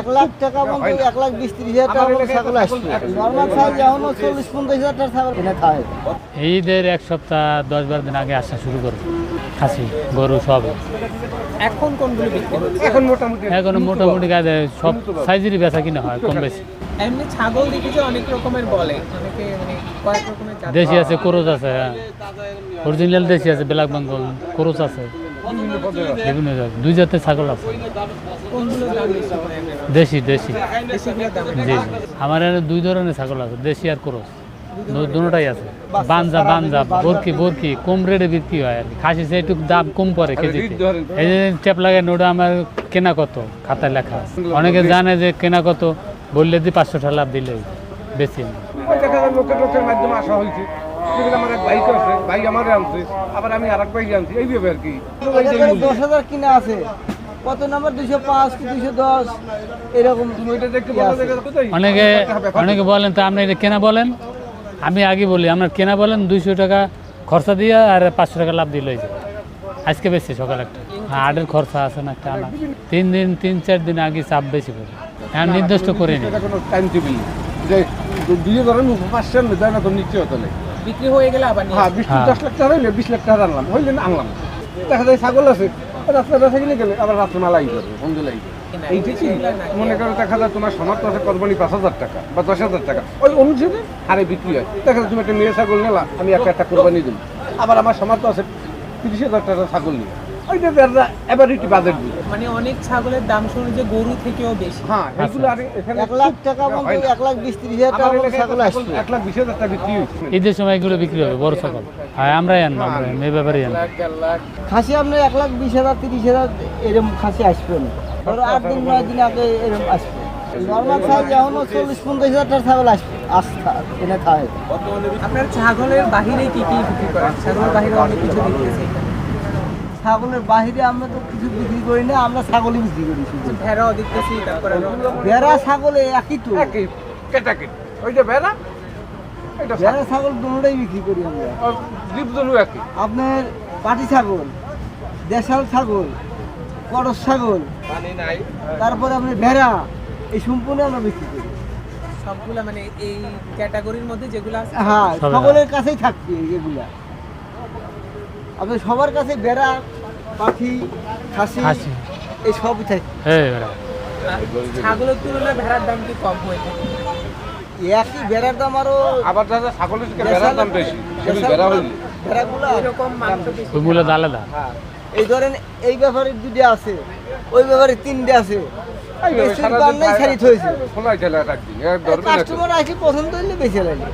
এক লাখ টাকা এক লাখ বিশ ত্রিশ হাজার টাকা ছাগল আসবে নর্মাল সাইজ চল্লিশ পঞ্চাশ হাজার টাকা ছাগল খায়। ঈদের এক সপ্তাহ দশ বারো দিন আগে আসা শুরু করবে। খাসি গরু সব। এখন কোনগুলো এখন মোটামুটি এখন মোটামুটি গায়ে সব সাইজেরই বেচা কিনা হয় কম বেশি। এমনি ছাগল দেখেছি অনেক রকমের বলে। অনেকে মানে কয়েক রকমের দেশি আছে কোরস আছে হ্যাঁ। অরিজিনাল দেশি আছে ব্ল্যাক বেঙ্গল কোরস আছে। বিভিন্ন জাত। দুই জাতের ছাগল আছে। দেশি দেশি। জি আমার এখানে দুই ধরনের ছাগল আছে দেশি আর ক্রস। দুটাই আছে। বানজা বানজা বরকি বরকি কম রেটে বিক্রি হয় আর খাসি সে একটু দাম কম পড়ে কেজিতে। এই যে টেপ লাগায় নোটা আমার কেনা কত? খাতায় লেখা অনেকে জানে যে কেনা কত? বললে দি পাঁচশো টাকা লাভ দিলে বেশি। মাধ্যমে আসা হয়েছে। যেগুলো আমার এক ভাইকে আছে ভাই আমারে আনছে আবার আমি আর এক ভাইকে আনছি এইভাবে আর কি। দশ হাজার কিনা আছে। কত নাম্বার? দুশো পাঁচ কি দুশো দশ? এরকম তুমি ওইটা দেখতে বলো যে কোথায় অনেকে অনেকে বলেন তো আপনি এটা কেনা বলেন? আমি আগে বলি আপনার কেনা বলেন দুইশো টাকা খরচা দিয়ে আর পাঁচশো টাকা লাভ দিলে যায় আজকে বেশি সকাল একটা। হ্যাঁ আটের খরচা আছে না একটা আনা। তিন দিন তিন চার দিন আগে চাপ বেশি করে হ্যাঁ নির্দিষ্ট করে নি এটা কোনো যে দিয়ে ধরেন পাঁচশো দেয় না তো বিক্রি হয়ে গেলে আবার হ্যাঁ বিশ। দশ লাখ টাকা হইলে বিশ লাখ টাকা আনলাম হইলে না আনলাম। দেখা যায় ছাগল আছে রাত্রে বেসা কিনে গেলে আবার রাত্রে মালাই করবে সন্ধে লাগবে। এই ঠিকই মনে করো দেখা যায় তোমার সমাপ্ত আছে কোরবানি পাঁচ হাজার টাকা বা দশ হাজার টাকা ওই অনুযায়ী হারে বিক্রি হয়। দেখা যায় তুমি একটা মেয়ে ছাগল নিলা আমি একটা একটা কোরবানি দিই আবার আমার সমাপ্ত আছে তিরিশ হাজার টাকা ছাগল নিয়ে ওইটা এবার একটু বাজেট দিই মানে অনেক ছাগলের দাম শুনে যে গরু থেকেও বেশি। হ্যাঁ এগুলো আর এখানে এক লাখ টাকা বলতে এক লাখ বিশ ত্রিশ হাজার টাকা ছাগল আসবে এক লাখ বিশ হাজার টাকা বিক্রি হয়েছে। ঈদের সময় এগুলো বিক্রি হবে বড় ছাগল। হ্যাঁ আমরাই আনব আমরা আনব খাসি আপনার এক লাখ বিশ হাজার তিরিশ হাজার এরকম খাসি আসবে না। ধরো আট দিন নয় দিন আগে এরকম আসবে। নর্মাল সাইজ এখনও চল্লিশ পঞ্চাশ হাজার টাকা ছাগল আসবে। আস্থা এনে খায়। আপনার ছাগলের বাহিরে কি কি বিক্রি করেন? ছাগলের বাহিরে অনেক কিছু ছাগলের বাহিরে আমরা তো কিছু বিক্রি করি না আমরা ছাগলই বিক্রি করি শুধু। ভেড়াও দেখতেছি তারপরে ভেড়া ছাগলে একই তো। একই ওইটা এটা ভেড়া ছাগল দুটোটাই বিক্রি করি আমরা। জীবজন্তু একই? আপনার পাটি ছাগল দেশাল ছাগল করস ছাগল তারপরে আপনার ভেড়া এই সম্পূর্ণ আমরা বিক্রি করি। সবগুলা মানে এই ক্যাটাগরির মধ্যে যেগুলো আছে? হ্যাঁ সকলের কাছেই থাকবে এগুলা। আপনার সবার কাছে বেড়া পাখি খাসি খাসি। এই সবই থাকে। হ্যাঁ আর ছাগলের তুলনায় ভেড়ার দাম কি কম হয়ে থাকে? একই বেড়ার দাম আরও আবার দাদা ছাগলের থেকে বেড়ার দাম বেশি। বেড়া হইলে। ভেড়াগুলো এরকম মাংস বেশি। ওই মূল্য আলাদা। হ্যাঁ। এই ধরেন এই ব্যাপারে দুটো আছে ওই ব্যাপারে তিনটে আছে। কাস্টমার আসি পছন্দ হইলে বেঁচে লাগে